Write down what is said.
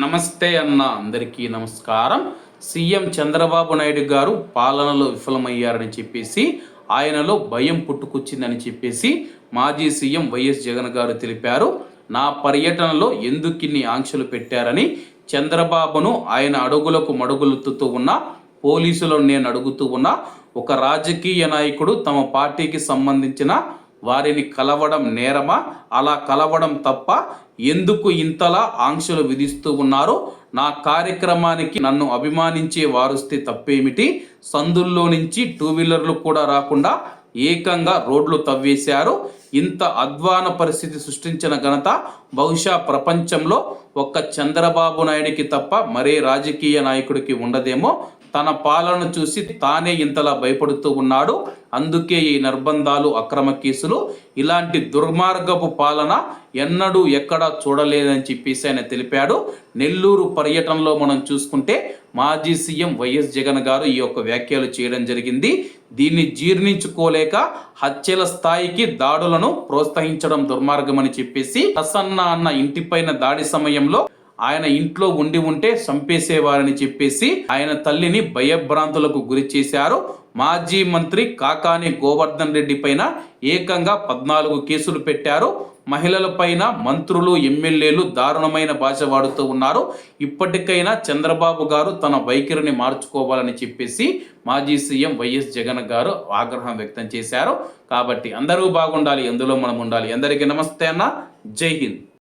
నమస్తే అన్న అందరికీ నమస్కారం. సీఎం చంద్రబాబు నాయుడు గారు పాలనలో విఫలమయ్యారని చెప్పేసి ఆయనలో భయం పుట్టుకొచ్చిందని చెప్పేసి మాజీ సీఎం వైఎస్ జగన్ గారు తెలిపారు. నా పర్యటనలో ఎందుకిన్ని ఆంక్షలు పెట్టారని చంద్రబాబును ఆయన అడుగులకు మడుగులుతుతూ ఉన్న పోలీసులను నేను అడుగుతూ ఉన్న ఒక రాజకీయ నాయకుడు తమ పార్టీకి సంబంధించిన వారిని కలవడం నేరమా? అలా కలవడం తప్ప ఎందుకు ఇంతలా ఆంక్షలు విధిస్తూ ఉన్నారు? నా కార్యక్రమానికి నన్ను అభిమానించే వారుస్తే తప్పేమిటి? సందుల్లో నుంచి టూ వీలర్లు కూడా రాకుండా ఏకంగా రోడ్లు తవ్వేశారు. ఇంత అధ్వాన పరిస్థితి సృష్టించిన ఘనత బహుశా ప్రపంచంలో ఒక్క చంద్రబాబు నాయుడికి తప్ప మరే రాజకీయ నాయకుడికి ఉండదేమో? తన పాలన చూసి తానే ఇంతలా భయపడుతూ ఉన్నాడు. అందుకే ఈ నిర్బంధాలు అక్రమ కేసులు ఇలాంటి దుర్మార్గపు పాలన ఎన్నడూ ఎక్కడా చూడలేదని చెప్పేసి ఆయన తెలిపాడు. నెల్లూరు పర్యటనలో మనం చూసుకుంటే మాజీ సీఎం వైఎస్ జగన్ గారు ఈ యొక్క వ్యాఖ్యలు చేయడం జరిగింది. దీన్ని జీర్ణించుకోలేక హత్యల స్థాయికి దాడులను ప్రోత్సహించడం దుర్మార్గమని చెప్పేసి ప్రసన్న అన్న ఇంటిపైన దాడి సమయంలో ఆయన ఇంట్లో ఉండి ఉంటే చంపేసేవారని చెప్పేసి ఆయన తల్లిని భయభ్రాంతులకు గురి చేశారు. మాజీ మంత్రి కాకాని గోవర్ధన్ రెడ్డి పైన ఏకంగా పద్నాలుగు కేసులు పెట్టారు. మహిళల పైన మంత్రులు ఎమ్మెల్యేలు దారుణమైన భాష వాడుతూ ఉన్నారు. ఇప్పటికైనా చంద్రబాబు గారు తన వైఖరిని మార్చుకోవాలని చెప్పేసి మాజీ సీఎం వైఎస్ జగన్ గారు ఆగ్రహం వ్యక్తం చేశారు. కాబట్టి అందరూ బాగుండాలి ఎందులో మనం ఉండాలి. అందరికీ నమస్తే అన్న. జై హింద్.